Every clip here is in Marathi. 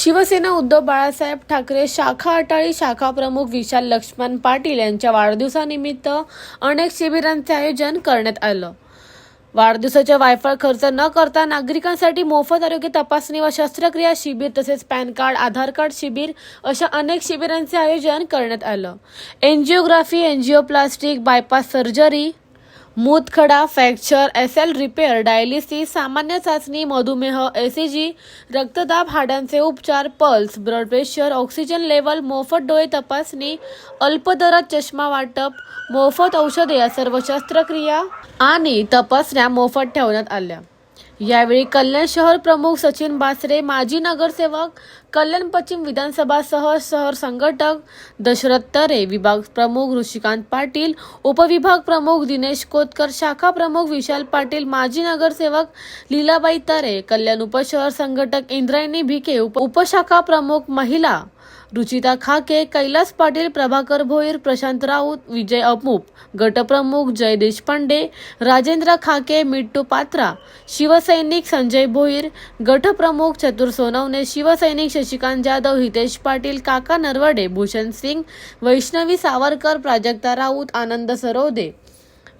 शिवसेना उद्धव बाळासाहेब ठाकरे शाखा अटाळी शाखा प्रमुख विशाल लक्ष्मण पाटील यांच्या वाढदिवसानिमित्त अनेक शिबिरांचे आयोजन करण्यात आलं. वाढदिवसाच्या वायफळ खर्च न करता नागरिकांसाठी मोफत आरोग्य तपासणी व शस्त्रक्रिया शिबिर तसेच पॅन कार्ड आधार कार्ड शिबिर अशा अनेक शिबिरांचे आयोजन करण्यात आलं. Angiography angioplasty bypass surgery मूतखडा fracture S L repair dialysis सामान्य चाचणी मधुमेह एसीजी रक्तदाब हाडांचे उपचार pulse blood pressure oxygen level मोफत डोळे तपासणी अल्प दरात चष्मा वाटप मोफत औषधे या सर्व शस्त्रक्रिया आणि तपासण्या मोफत ठेवण्यात आल्या. यावेळी कल्याण शहर प्रमुख सचिन बासरे माजी नगरसेवक कल्याण पश्चिम विधानसभा सह शहर संघटक दशरथ तरे विभाग प्रमुख ऋषिकांत पाटील उपविभाग प्रमुख दिनेश कोतकर शाखा प्रमुख विशाल पाटील माजी नगरसेवक लीलाबाई तरे कल्याण उपशहर संघटक इंद्रायणी भिके उप उपशाखा प्रमुख महिला रुचिता खाके कैलास पाटील प्रभाकर भोईर प्रशांत राऊत विजय अपूप गटप्रमुख जय देशपांडे राजेंद्र खाके मिट्टू पात्रा शिवसैनिक संजय भोईर गटप्रमुख चतुर सोनवणे शिवसैनिक शशिकांत जाधव हितेश पाटील काका नरवडे भूषण सिंग वैष्णवी सावरकर प्राजक्ता राऊत आनंद सरोदे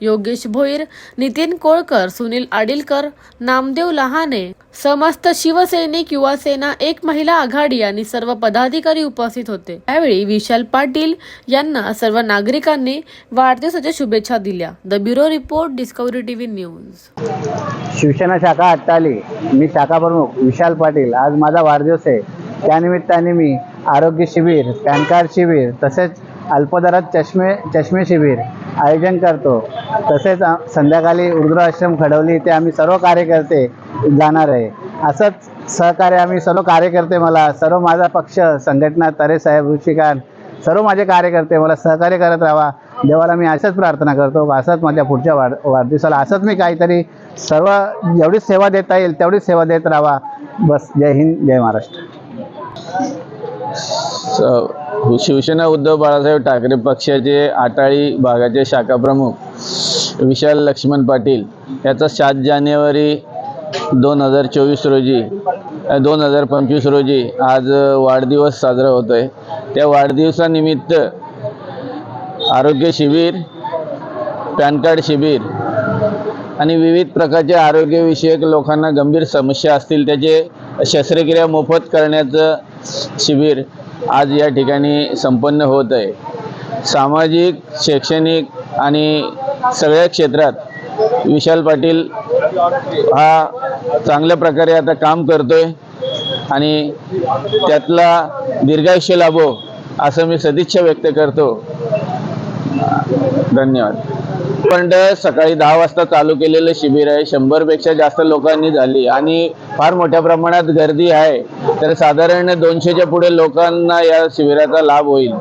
योगेश भोईर नितीन कोळकर सुनील आडिलकर नामदेव लहाने समस्त शिवसैनिक युवा सेना एक महिला आघाडी आणि सर्व पदाधिकारी उपस्थित होते. यावेळी विशाल पाटील यांना सर्व नागरिकांनी वाढदिवसाच्या शुभेच्छा दिल्या. The bureau report discovery TV news. Shivsena शाखा अट्टाली मी शाखा प्रमुख विशाल पाटील. आज माझा वाढदिवस आहे. त्यानिमित्ताने मी आरोग्य शिबिर पॅन कार्ड शिबिर तसेच अल्पदरात चष्मे चष्मे शिबिर आयोजन करतो. तसेच संध्याकाळी वृद्ध आश्रम खडवली इथे आम्ही सर्व कार्यकर्ते जाणार आहे. असंच सहकार्य आम्ही सर्व कार्यकर्ते मला सर्व माझा पक्ष संघटना तरे साहेब ऋषिकांत सर्व माझे कार्यकर्ते मला सहकार्य करत राहा. देवाला मी असंच प्रार्थना करतो असंच माझ्या पुढच्या वाढ वाढदिवसाला असंच मी काहीतरी सर्व जेवढी सेवा देता येईल तेवढीच सेवा देत राहा. बस जय हिंद जय महाराष्ट्र. शिवसेना उद्धव बाळासाहेब ठाकरे पक्षाचे आटाळी भागाचे शाखा प्रमुख विशाल लक्ष्मण पाटील याचा सात जानेवारी दोन हजार चोवीस रोजी दोन हजार पंचवीस रोजी आज वाढदिवस साजरा होतो आहे त्या वाढदिवसानिमित्त आरोग्य शिबिर पॅन कार्ड शिबिर आणि विविध प्रकारचे आरोग्यविषयक लोकांना गंभीर समस्या असतील त्याचे शस्त्रक्रिया मोफत करण्याचं शिबिर आज या ठिकाणी संपन्न होत आहे. सामाजिक शैक्षणिक आणि सगळ्या क्षेत्रात विशाल पाटील हा चांगल्या प्रकारे आता काम करतोय आणि त्यातला दीर्घायुष्य लाभो असं मी सदिच्छा व्यक्त करतो. धन्यवाद. पण सकाळी दहा वाजता चालू केलेलं शिबिर आहे. शंभरपेक्षा जास्त लोकांनी झाली. आणि फार मोठ्या प्रमाणात गर्दी आहे. तर साधारण दोनशेच्या पुढे लोकांना या शिबिराचा लाभ होईल.